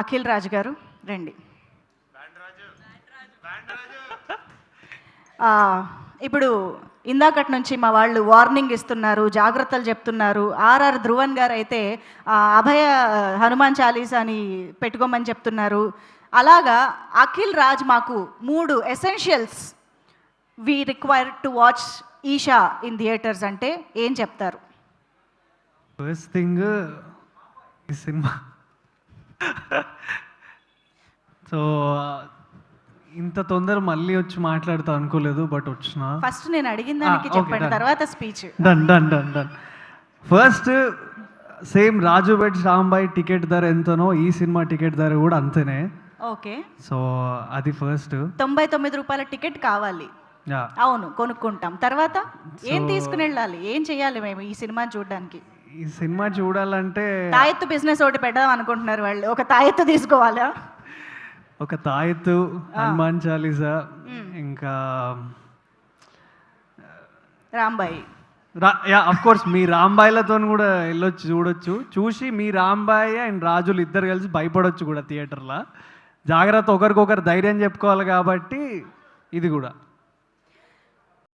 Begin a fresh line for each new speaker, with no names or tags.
అఖిల్ రాజు గారు రండి. ఇప్పుడు ఇందాకటి నుంచి మా వాళ్ళు వార్నింగ్ ఇస్తున్నారు జాగ్రత్తలు చెప్తున్నారు. ఆర్ఆర్ ధ్రువన్ గారు అయితే అభయ హనుమాన్ చాలీస్ అని పెట్టుకోమని చెప్తున్నారు. అలాగా అఖిల్ రాజ్ మాకు మూడు essentials we require to watch Eesha in theatres అంటే ఏం చెప్తారు?
ఫస్ట్ థింగ్ ఈ సినిమా సో ఇంత తొందర మళ్ళీ వచ్చి మాట్లాడుతా అనుకోలేదు బట్ వచ్చిన.
ఫస్ట్ నేను అడిగిన దానికి చెప్పండి. తర్వాత speech
done done done done. First same Raju bet Rambai ticket ధర ఎంతనో ఈ సినిమా టికెట్ ధర కూడా అంతేనే.
ఓకే.
సో అది ఫస్ట్
తొంభై తొమ్మిది రూపాయల టికెట్ కావాలి. అవును కొనుక్కుంటాం. తర్వాత ఏం తీసుకుని వెళ్ళాలి? ఏం చేయాలి మేము ఈ సినిమా చూడడానికి?
ఈ సినిమా చూడాలంటే
తాయెత్తు బిజినెస్ ఒకటి పెడదాం అనుకుంటున్నారు వాళ్ళు. ఒక తాయెత్తు తీసుకోవాలా?
ఒక తాయెత్తు హనుమాన్ చాలీసా ఇంకా
రాంబాయి.
యా అఫ్ కోర్స్ మీ రాంబాయ్లతో కూడా వెళ్ళొచ్చు చూడొచ్చు. చూసి మీ రాంబాయ్ అండ్ రాజులు ఇద్దరు కలిసి భయపడొచ్చు కూడా థియేటర్లో జాగ్రత్త ఒకరికొకరు ధైర్యం చెప్పుకోవాలి కాబట్టి ఇది కూడా.